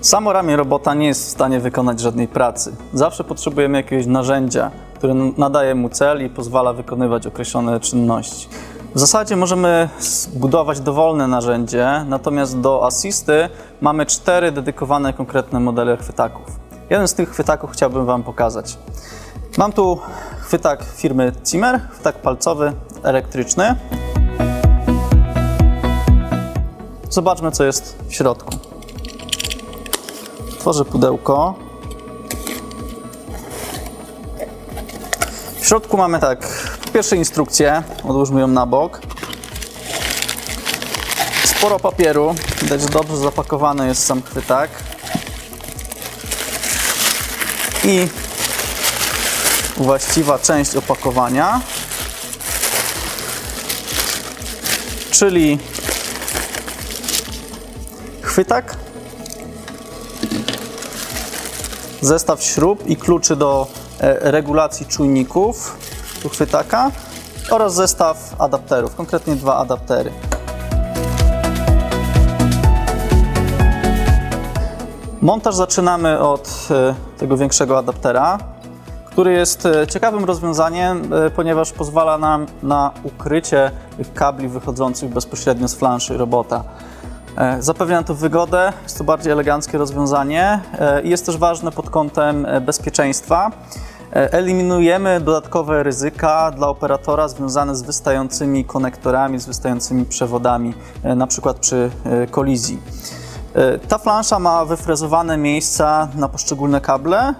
Samo ramię robota nie jest w stanie wykonać żadnej pracy. Zawsze potrzebujemy jakiegoś narzędzia, które nadaje mu cel i pozwala wykonywać określone czynności. W zasadzie możemy zbudować dowolne narzędzie, natomiast do asysty mamy cztery dedykowane konkretne modele chwytaków. Jeden z tych chwytaków chciałbym Wam pokazać. Mam tu chwytak firmy Zimmer, chwytak palcowy, elektryczny. Zobaczmy, co jest w środku. Tworzę pudełko. W środku mamy tak, pierwsze instrukcję, odłóżmy ją na bok. Sporo papieru, widać, że dobrze zapakowany jest sam chwytak. I właściwa część opakowania, czyli chwytak, zestaw śrub i kluczy do e, regulacji czujników tu chwytaka oraz zestaw adapterów, konkretnie dwa adaptery. Montaż zaczynamy od e, tego większego adaptera, który jest e, ciekawym rozwiązaniem, e, ponieważ pozwala nam na ukrycie kabli wychodzących bezpośrednio z flanszy robota. E, Zapewnia to wygodę, jest to bardziej eleganckie rozwiązanie i jest też ważne pod kątem bezpieczeństwa. Eliminujemy dodatkowe ryzyka dla operatora związane z wystającymi konektorami, z wystającymi przewodami, na przykład przy kolizji. Ta flansza ma wyfrezowane miejsca na poszczególne kable.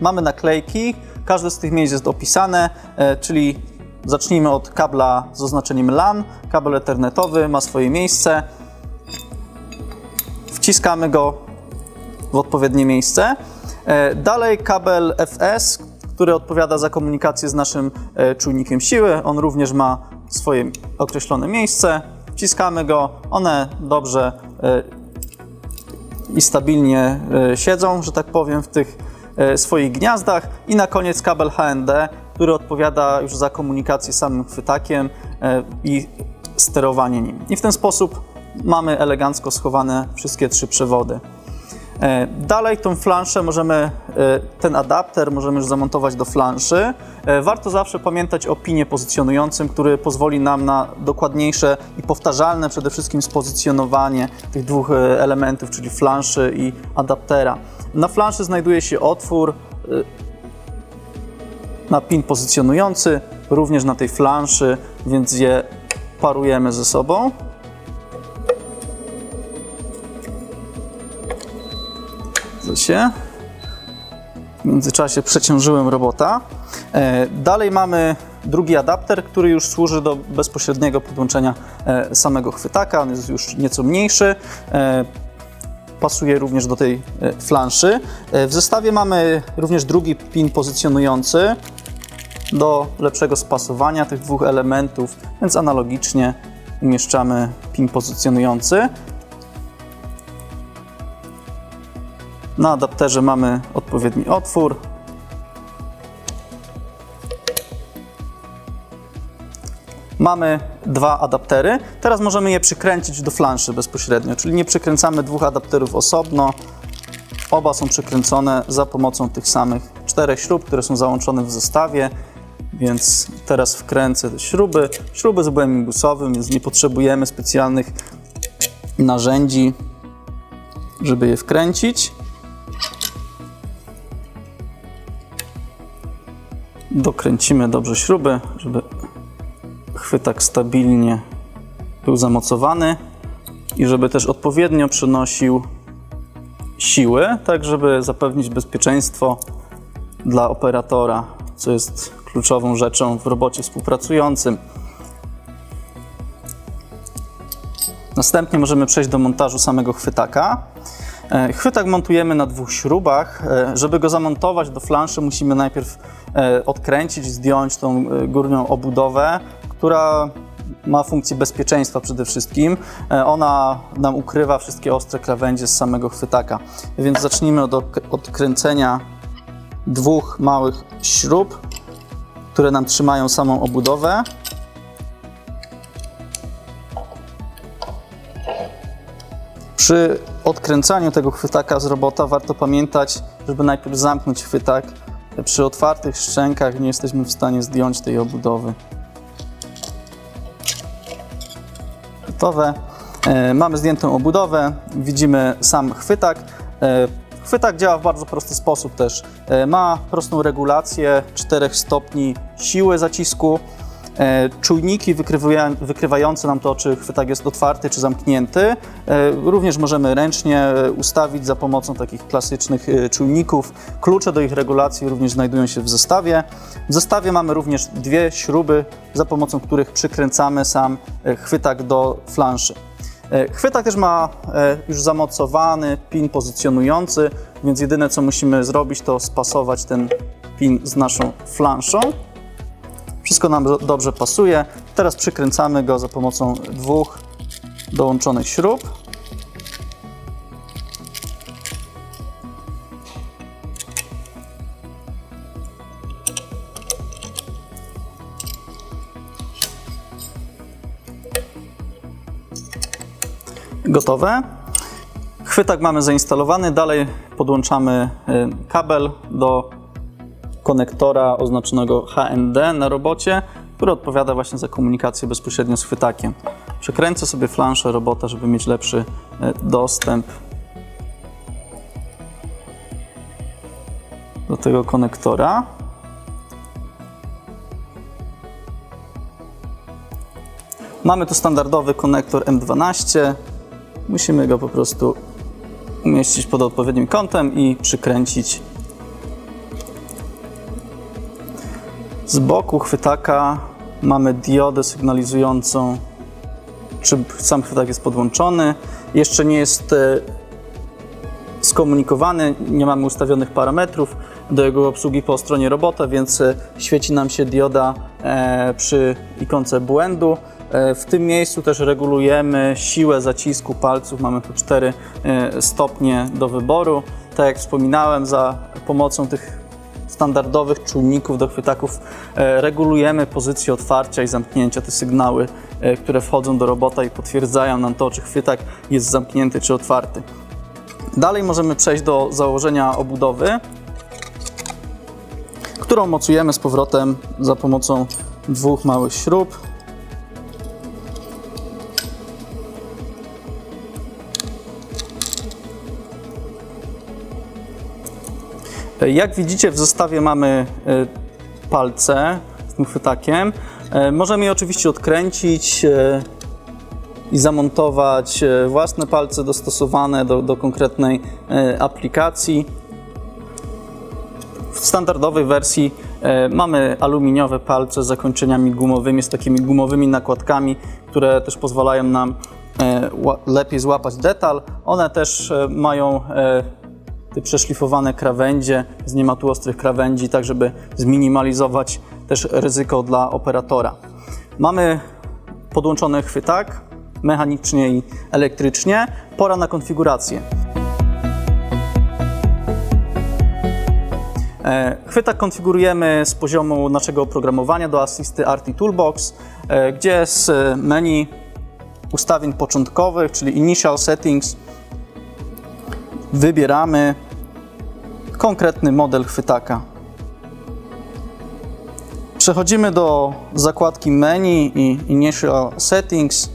Mamy naklejki, każde z tych miejsc jest opisane, e, czyli zacznijmy od kabla z oznaczeniem LAN. Kabel ethernetowy ma swoje miejsce. Wciskamy go w odpowiednie miejsce. E, Dalej kabel FS, który odpowiada za komunikację z naszym e, czujnikiem siły. On również ma swoje określone miejsce. Wciskamy go, one dobrze i stabilnie siedzą, że tak powiem, w tych swoich gniazdach. I na koniec kabel HND, który odpowiada już za komunikację z samym chwytakiem e, i sterowanie nim. I w ten sposób mamy elegancko schowane wszystkie trzy przewody. E, Dalej tą flanszę możemy, e, ten adapter możemy już zamontować do flanszy. E, Warto zawsze pamiętać o pinie pozycjonującym, który pozwoli nam na dokładniejsze i powtarzalne przede wszystkim spozycjonowanie tych dwóch e, elementów, czyli flanszy i adaptera. Na flanszy znajduje się otwór e, na pin pozycjonujący, również na tej flanszy, więc je parujemy ze sobą. Się. W międzyczasie przeciążyłem robota. E, Dalej mamy drugi adapter, który już służy do bezpośredniego podłączenia e, samego chwytaka. On jest już nieco mniejszy. Pasuje również do tej e, flanszy. E, W zestawie mamy również drugi pin pozycjonujący do lepszego spasowania tych dwóch elementów, więc analogicznie umieszczamy pin pozycjonujący. Na adapterze mamy odpowiedni otwór. Mamy dwa adaptery. Teraz możemy je przykręcić do flanszy bezpośrednio, czyli nie przykręcamy dwóch adapterów osobno. Oba są przykręcone za pomocą tych samych czterech śrub, które są załączone w zestawie. Więc teraz wkręcę te śruby. Śruby z obłem gusowym, więc nie potrzebujemy specjalnych narzędzi, żeby je wkręcić. Dokręcimy dobrze śruby, żeby chwytak stabilnie był zamocowany i żeby też odpowiednio przenosił siły, tak żeby zapewnić bezpieczeństwo dla operatora, co jest kluczową rzeczą w robocie współpracującym. Następnie możemy przejść do montażu samego chwytaka. E, Chwytak montujemy na dwóch śrubach. E, Żeby go zamontować do flanszy, musimy najpierw e, odkręcić, zdjąć tą górnią obudowę, która ma funkcję bezpieczeństwa przede wszystkim. E, Ona nam ukrywa wszystkie ostre krawędzie z samego chwytaka. Więc zacznijmy od odkręcenia dwóch małych śrub. które nam trzymają samą obudowę. Przy odkręcaniu tego chwytaka z robota warto pamiętać, żeby najpierw zamknąć chwytak. Przy otwartych szczękach nie jesteśmy w stanie zdjąć tej obudowy. E, Mamy zdjętą obudowę, widzimy sam chwytak. E, Chwytak działa w bardzo prosty sposób też. E, Ma prostą regulację 4 stopni siły zacisku. E, Czujniki wykrywają- wykrywające nam to, czy chwytak jest otwarty, czy zamknięty. E, Również możemy ręcznie e, ustawić za pomocą takich klasycznych czujników. Klucze do ich regulacji również znajdują się w zestawie. W zestawie mamy również dwie śruby, za pomocą których przykręcamy sam chwytak do flanszy. Chwytak też ma już zamocowany pin pozycjonujący, więc jedyne co musimy zrobić to spasować ten pin z naszą flanszą. Wszystko nam do- dobrze pasuje. Teraz przykręcamy go za pomocą dwóch dołączonych śrub. Gotowe. Chwytak mamy zainstalowany. Dalej podłączamy y, kabel do konektora oznaczonego HND na robocie, który odpowiada właśnie za komunikację bezpośrednio z chwytakiem. Przekręcę sobie flanszę robota, żeby mieć lepszy y, dostęp do tego konektora. Mamy tu standardowy konektor M12. Musimy go po prostu umieścić pod odpowiednim kątem i przykręcić. Z boku chwytaka mamy diodę sygnalizującą, czy sam chwytak jest podłączony. Jeszcze nie jest e, skomunikowany, nie mamy ustawionych parametrów do jego obsługi po stronie robota, więc e, świeci nam się dioda e, przy ikonce błędu. W tym miejscu też regulujemy siłę zacisku palców. Mamy tu cztery e, stopnie do wyboru. Tak jak wspominałem, za pomocą tych standardowych czujników do chwytaków e, regulujemy pozycję otwarcia i zamknięcia, te sygnały, e, które wchodzą do robota i potwierdzają nam to, czy chwytak jest zamknięty czy otwarty. Dalej możemy przejść do założenia obudowy, którą mocujemy z powrotem za pomocą dwóch małych śrub. Jak widzicie w zestawie mamy e, palce z tym chwytakiem. E, Możemy je oczywiście odkręcić e, i zamontować własne palce dostosowane do, do konkretnej aplikacji. W standardowej wersji mamy aluminiowe palce z zakończeniami gumowymi, z takimi gumowymi nakładkami, które też pozwalają nam lepiej złapać detal. One też mają te przeszlifowane krawędzie, z nie tu ostrych krawędzi, tak żeby zminimalizować też ryzyko dla operatora. Mamy podłączony chwytak mechanicznie i elektrycznie. Pora na konfigurację. E, Chwytak konfigurujemy z poziomu naszego oprogramowania do asysty Arti Toolbox, e, gdzie z menu ustawień początkowych, czyli Initial Settings, wybieramy konkretny model chwytaka. Przechodzimy do zakładki menu i Initial Settings,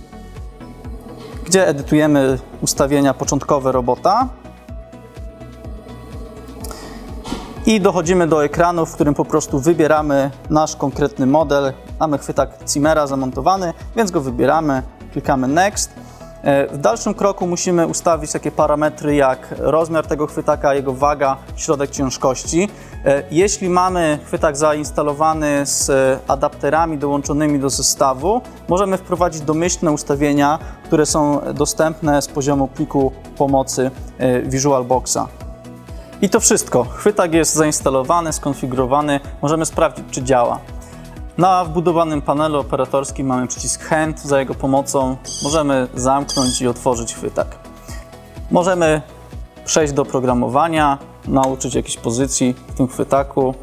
gdzie edytujemy ustawienia początkowe robota. I dochodzimy do ekranu, w którym po prostu wybieramy nasz konkretny model. Mamy chwytak Cimera zamontowany, więc go wybieramy, klikamy Next. E, W dalszym kroku musimy ustawić takie parametry jak rozmiar tego chwytaka, jego waga, środek ciężkości. E, Jeśli mamy chwytak zainstalowany z e, adapterami dołączonymi do zestawu, możemy wprowadzić domyślne ustawienia, które są dostępne z poziomu pliku pomocy VisualBoxa. I to wszystko. Chwytak jest zainstalowany, skonfigurowany. Możemy sprawdzić, czy działa. No, Na wbudowanym panelu operatorskim mamy przycisk HEND. Za jego pomocą możemy zamknąć i otworzyć chwytak. Możemy przejść do programowania, nauczyć jakiejś pozycji w tym chwytaku.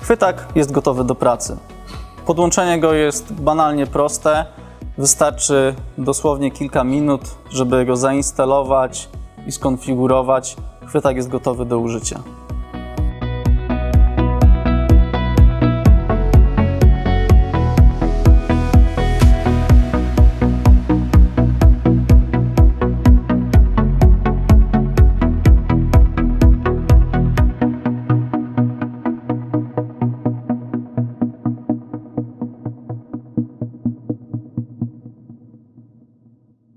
Chwytak jest gotowy do pracy. Podłączenie go jest banalnie proste. Wystarczy dosłownie kilka minut, żeby go zainstalować i skonfigurować. Chwytak jest gotowy do użycia.